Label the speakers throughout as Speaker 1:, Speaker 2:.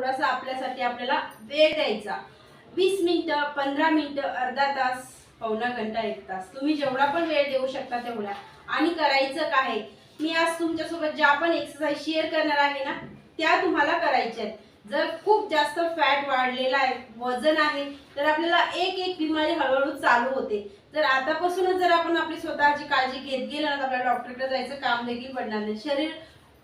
Speaker 1: थोडासा आपल्यासाठी आपल्याला वेळ द्यायचा. वीस मिनटं पंधरा मिनटं अर्धा तास पावणा घंटा एक तास. तुम्ही जेवढा पण वेळ देऊ शकता तेवढा. आणि करायचं काय? मी आज तुमच्यासोबत ज्या पण एक्सरसाइज शेअर करणार आहे ना त्या तुम्हाला करायच्या आहेत. जर खूप जास्त फॅट वाढलेला आहे वजन आहे तर आपल्याला एक एक बिमारी हळूहळू चालू होते. तर आतापासूनच जर आपण आपली स्वतःची काळजी घेत गेलं ना तर आपल्याला डॉक्टरकडे जायचं काम देखील पडणार नाही. शरीर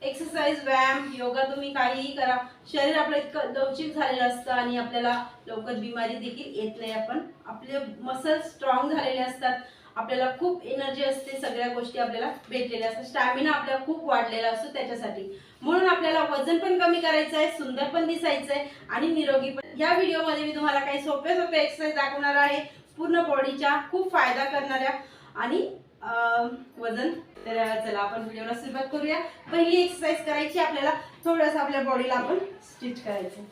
Speaker 1: एक्सरसाइज व्यायाम योगा तुम्ही काहीही करा. शरीर आपलं इतकं लवचिक झालेलं असतं आणि आपल्याला लवकर बिमारी देखील येत नाही. आपण आपले मसल स्ट्रॉंग झालेले असतात. आपल्याला खूप एनर्जी असते. सगळ्या गोष्टी आपल्याला भेटलेल्या असतात. स्टॅमिना आपल्याला खूप वाढलेला असतो त्याच्यासाठी. म्हणून आपल्याला वजन पण कमी करायचं आहे सुंदर पण दिसायचं आहे आणि निरोगी पण. या व्हिडिओमध्ये मी तुम्हाला काही सोप्या सोपे एक्सरसाइज दाखवणार आहे. पूर्ण बॉडीच्या खूप फायदा करणाऱ्या आणि वजन. तर चला आपण व्हिडिओला सुरुवात करूया. पहिली एक्सरसाइज करायची आपल्याला. थोडंसं आपल्या बॉडीला आपण स्टिच करायचं.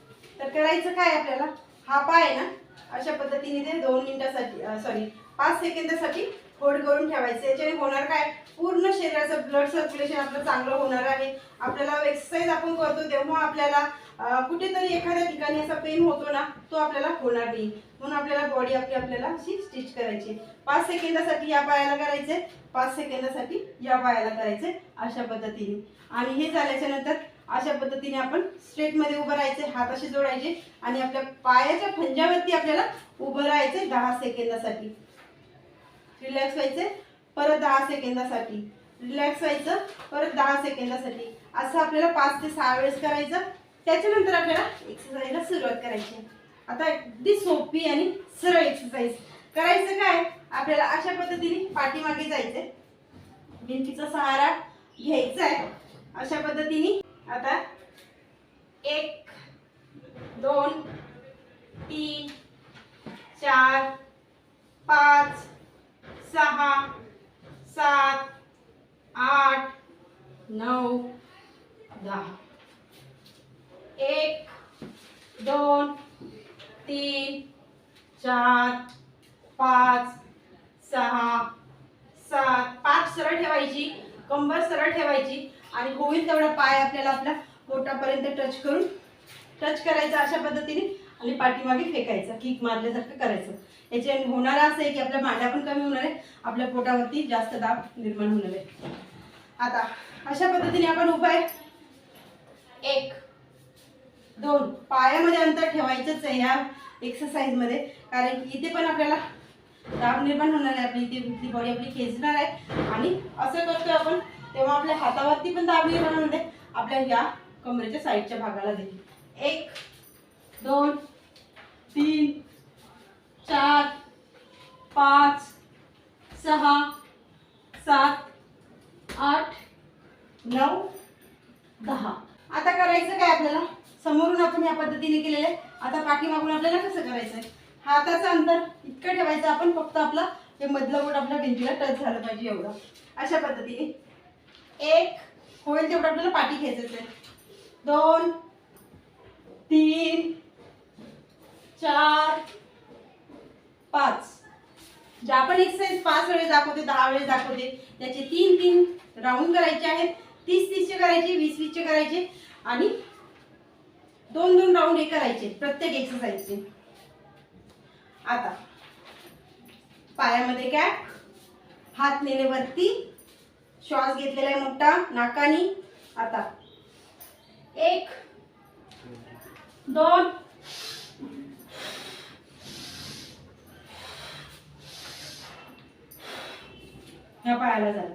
Speaker 1: तर करायचं काय आपल्याला? हा पाय ना अशा पद्धतीने ते दोन मिनिटासाठी सॉरी पाच सेकंदासाठी होल्ड करून ठेवायचं. याच्याने होणार काय? पूर्ण शरीराचं ब्लड सर्क्युलेशन आपलं चांगलं होणार आहे. आपल्याला एक्सरसाइज आपण करतो तेव्हा आपल्याला कुठेतरी एखाद्या ठिकाणी असा पेन होतो ना तो आपल्याला होणार नाही. म्हणून आपल्याला बॉडी आपली आपल्याला अशी स्टिच करायची. पाच सेकंदासाठी या पायाला करायचे. पाच सेकंदासाठी या पायाला करायचे. अशा पद्धतीने. आणि हे झाल्याच्यानंतर अशा पद्धतीने आपण स्ट्रेटमध्ये उभं राहायचे हात असे जोडायचे आणि आपल्या पायाच्या फंजावरती आपल्याला उभं राहायचे दहा सेकंदासाठी. रिलॅक्स व्हायचे परत दहा सेकंदासाठी. रिलॅक्स व्हायचं परत दहा सेकंदासाठी. असं आपल्याला पाच ते सहा वेळेस करायचं. त्याच्यानंतर आपल्याला एक्सरसाइजला सुरुवात करायची. आता अगदी सोपी आणि सरळ एक्सरसाइज करायचं काय? आपल्याला अशा पद्धतीने पाठीमागे जायचंय. भिंतीचा सहारा घ्यायचा आहे अशा पद्धतीने आता एक दोन तीन चार पाच सहा सात आठ नऊ दहा. एक दोन तीन चार पाच सहा सात. पाच सरळ ठेवायची कंबर सरळ ठेवायची आणि होईल तेवढा पाय आपल्याला आपल्या पोटापर्यंत टच करून टच करायचा अशा पद्धतीने आणि पाठीमागे फेकायचं किक मारल्यासारखं करायचं. याच्याने होणार असं आहे की आपल्या मांड्या पण कमी होणार आहे आपल्या पोटावरती जास्त दाब निर्माण होणार आहे. आता अशा पद्धतीने आपण उभा एक दोन पायामध्ये अंतर ठेवायचंच आहे या एक्सरसाइजमध्ये कारण की इथे पण आपल्याला दाब निर्माण होणार आहे आपली इथे इथली बॉडी आपली खेचणार आहे. आणि असं करतो आपण तेव्हा आपल्या हातावरती पण दाब निर्माण होणार आहे आपल्या या कमरेच्या साईडच्या भागाला देखील. एक दोन तीन चार पाच सहा सात आठ नऊ दहा. आता करायचं काय आपल्याला? समोरून आपण या पद्धतीने केलेलं आहे. आता पाठीमागून आपल्याला कसं करायचं आहे हाताचं अंतर इतकं ठेवायचं आपण फक्त आपलं हे मधलं बोट आपल्या भिंतीला टच झालं पाहिजे एवढं. अशा पद्धतीने. एक होईल तेवढं आपल्याला पाठी घ्यायचं आहे. दोन तीन चार पाच. ज्या आपण एक्सरसाइज पाच वेळेस दाखवते दहा वेळेस दाखवते त्याचे तीन तीन राऊंड करायचे आहेत. तीस तीसचे करायचे वीस वीसचे करायचे आणि दोन दोन राऊंड हे करायचे प्रत्येक एक्सरसाइजचे आता पायामध्ये काय? हात नेले वरती. श्वास घेतलेला आहे मोठा नाकानी. आता एक दोन. ह्या पायाला झालं.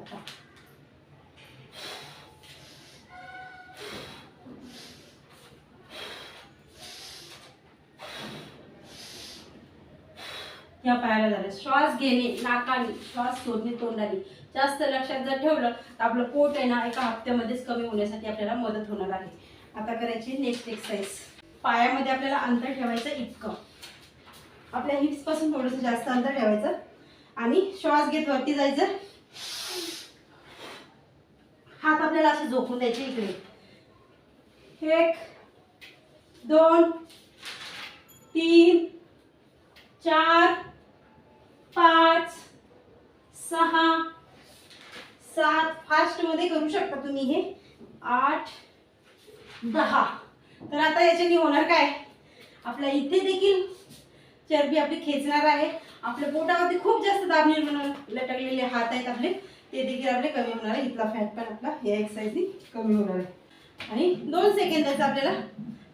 Speaker 1: या पायाला झालं. श्वास घेणे नाकाने श्वास सोडणे तोंडाने. जास्त लक्षात जर ठेवलं तर आपलं पोट आहे ना एका हप्त्यामध्येच कमी होण्यासाठी आपल्याला मदत होणार आहे. आता करायची नेक्स्ट एक्सरसाइज पायामध्ये आपल्याला अंतर ठेवायचं इतकं. आपल्या हिप्सपासून थोडंसं जास्त अंतर ठेवायचं. आणि श्वास घेत वरती जायचं. हात आपल्याला असे झोपून द्यायचे इकडे. एक दोन तीन चार पाच सहा सात. फास्टमध्ये करू शकता तुम्ही हे. आठ दहा. तर आता याच्याने होणार काय? आपल्या इथे देखील चरबी आपली खेचणार आहे. आपल्या पोटावरती खूप जास्त दाब निर्माण लटकलेले हात आहेत आपले. ते देखील आपले कमी होणार आहे. इथला फॅट पण आपला हे एक्सरसाइजनी कमी होणार आहे. आणि दोन सेकंदाचा आपल्याला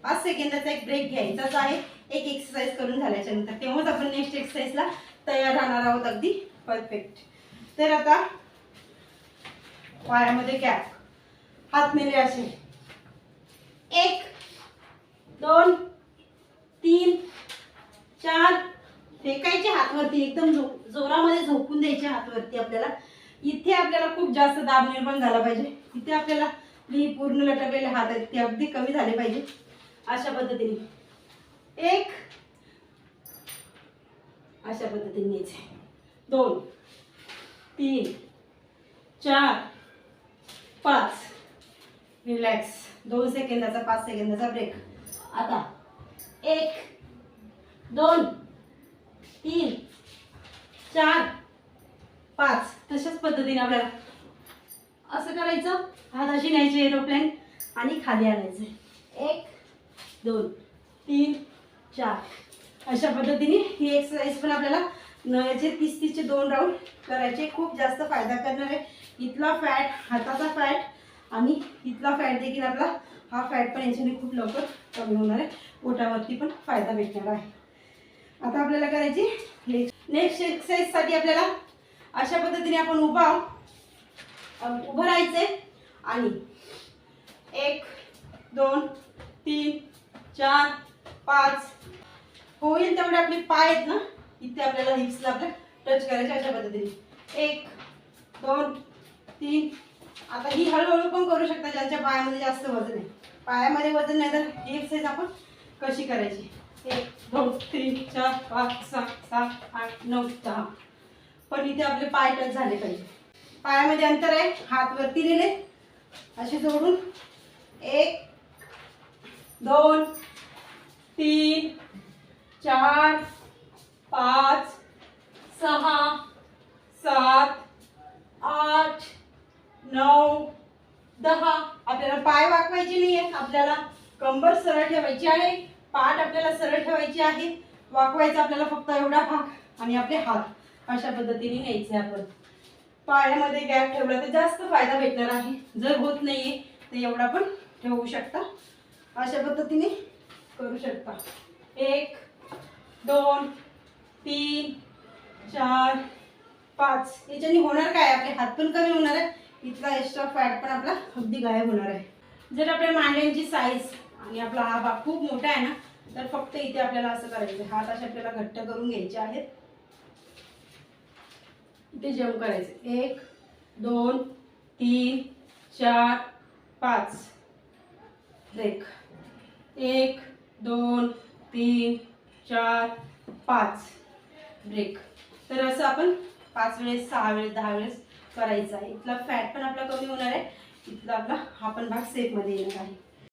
Speaker 1: पाच सेकंदाचा एक ब्रेक घ्यायचाच आहे. एक एक्सरसाइज करून झाल्याच्यानंतर तेव्हाच आपण नेक्स्ट एक्सरसाइजला तयार राहणार आहोत अगदी. परफेक्ट तर आता पायामध्ये गॅप हात नेले असे. एक दोन तीन चार फेकायचे हातवरती एकदम जो जोरामध्ये झोपून द्यायचे हातवरती आपल्याला. इथे आपल्याला खूप जास्त दाब निर्माण झाला पाहिजे. इथे आपल्याला मी पूर्ण लटकलेले हात आहेत ते अगदी कमी झाले पाहिजे. अशा पद्धतीने. एक. अशा पद्धतीने दोन. तीन. चार. पाच. रिलॅक्स. दोन सेकंदाचा पाच सेकंदाचा ब्रेक. आता. एक. दोन. तीन चार पाच. तशाच पद्धतीने आपल्याला असं करायचं. हात अशी न्यायची एरोप्लेन आणि खाली आणायचे. एक दोन तीन चार. अशा पद्धतीने ही एक्सरसाइज पण आपल्याला नळ्याचे तीस तीसचे दोन राऊंड करायचे. खूप जास्त फायदा करणार आहे. इथला फॅट हाताचा फॅट आणि इथला फॅट देखील आपला हा फॅट पण याच्याने खूप लवकर कमी होणार आहे. पोटावरती पण फायदा भेटणार आहे. आता आपल्याला करायची नेक्स्ट एक्सरसाइजसाठी आपल्याला अशा पद्धतीने आपण उभा उभं राहायचे आणि एक दोन तीन चार पाच. होईल तेवढे आपले पाय आहेत ना? इथे आपल्याला हिप्सला आपल्या टच करायचे अशा पद्धतीने. एक दोन तीन. आता ही हळूहळू पण करू शकता ज्यांच्या पायामध्ये जास्त वजन आहे. पायामध्ये वजन नाही तर ही एक्सरसाइज आपण कशी करायची? एक दोन तीन चार पाच सहा सात आठ नऊ दहा. पण इथे आपले पाय टच झाले पाहिजे. पायामध्ये अंतर आहे. हात वरती नेले असे जोडून. एक दोन तीन चार पाच सहा सात आठ नऊ दहा. आपल्याला पाय वाकवायचे नाही आहे आपल्याला कंबर सरळ ठेवायची आहे. पाठ आपल्याला सरळ ठेवायची आहे. वाकवायचा आपल्याला फक्त एवढा भाग आणि आपले हात. अशा पद्धतीने न्यायचे आपण. पायामध्ये गॅप ठेवला तर जास्त फायदा भेटणार आहे. जर होत नाहीये तर एवढा पण ठेवू शकता. अशा पद्धतीने करू शकता. एक दोन तीन चार पाच. याच्याने होणार काय? आपले हात पण कमी होणार आहे. इथला एक्स्ट्रा फॅट पण आपला अगदी गायब होणार आहे. जर आपल्या मांड्यांची साईज आणि आपला हा भाग खूप मोठा आहे ना तर फक्त इथे आपल्याला असं करायचं आहे. हात असे आपल्याला घट्ट करून घ्यायचे आहेत. इथे जम करायचे एक दोन तीन चार पाच. ब्रेक एक दोन तीन चार पाच. ब्रेक तर असं आपण पाच वेळेस सहा वेळेस दहा वेळेस करायचं आहे. इथला फॅट पण आपला कमी होणार आहे. इथला आपला हा पण भाग सेफमध्ये येणार आहे.